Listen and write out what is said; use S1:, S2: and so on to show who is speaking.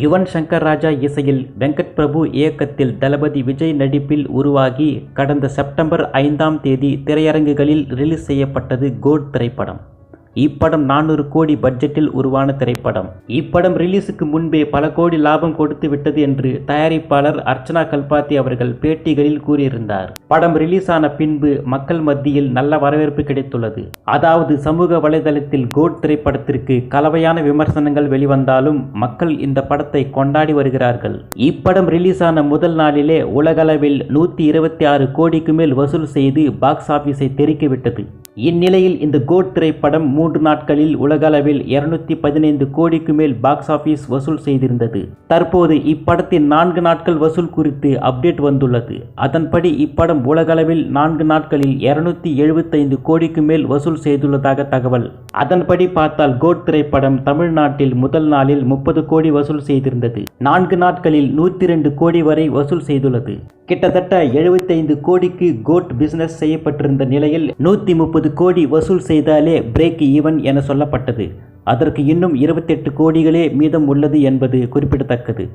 S1: யுவன் சங்கர் ராஜா இசையில் வெங்கட் பிரபு இயக்கத்தில் தளபதி விஜய் நடிப்பில் உருவாகி கடந்த செப்டம்பர் ஐந்தாம் தேதி திரையரங்குகளில் ரிலீஸ் செய்யப்பட்டது கோட் திரைப்படம். இப்படம் நானூறு கோடி பட்ஜெட்டில் உருவான திரைப்படம். இப்படம் ரிலீஸுக்கு முன்பே பல கோடி லாபம் கொடுத்து விட்டது என்று தயாரிப்பாளர் அர்ச்சனா கல்பாத்தி அவர்கள் பேட்டிகளில் கூறியிருந்தார். படம் ரிலீஸ் ஆன பின்பு மக்கள் மத்தியில் நல்ல வரவேற்பு கிடைத்துள்ளது. அதாவது சமூக வலைதளத்தில் கோட் திரைப்படத்திற்கு கலவையான விமர்சனங்கள் வெளிவந்தாலும் மக்கள் இந்த படத்தை கொண்டாடி வருகிறார்கள். இப்படம் ரிலீஸ் ஆன முதல் நாளிலே உலகளவில் நூற்றி இருபத்தி ஆறு கோடிக்கு மேல் வசூல் செய்து பாக்ஸ் ஆபீஸை தெறிக்கிவிட்டது இந்நிலையில் இந்த கோட் திரைப்படம் மூன்று நாட்களில் உலகளவில் இருநூத்தி பதினைந்து கோடிக்கு மேல் பாக்ஸ் ஆபீஸ் வசூல் செய்திருந்தது. தற்போது இப்படத்தின் நான்கு நாட்கள் வசூல் குறித்து அப்டேட் வந்துள்ளது. அதன்படி இப்படம் உலகளவில் நான்கு நாட்களில் இருநூத்தி எழுபத்தைந்து கோடிக்கு மேல் வசூல் செய்துள்ளதாக தகவல். அதன்படி பார்த்தால் கோட் திரைப்படம் தமிழ்நாட்டில் முதல் நாளில் முப்பது கோடி வசூல் செய்திருந்தது. நான்கு நாட்களில் நூற்றி ரெண்டு கோடி வரை வசூல் செய்துள்ளது. கிட்டத்தட்ட எழுபத்தைந்து கோடிக்கு கோட் பிசினஸ் செய்யப்பட்டிருந்த நிலையில் நூற்றி முப்பது கோடி வசூல் செய்தாலே பிரேக் ஈவன் என சொல்லப்பட்டது. அதற்கு இன்னும் இருபத்தெட்டு கோடிகளே மீதம் உள்ளது என்பது குறிப்பிடத்தக்கது.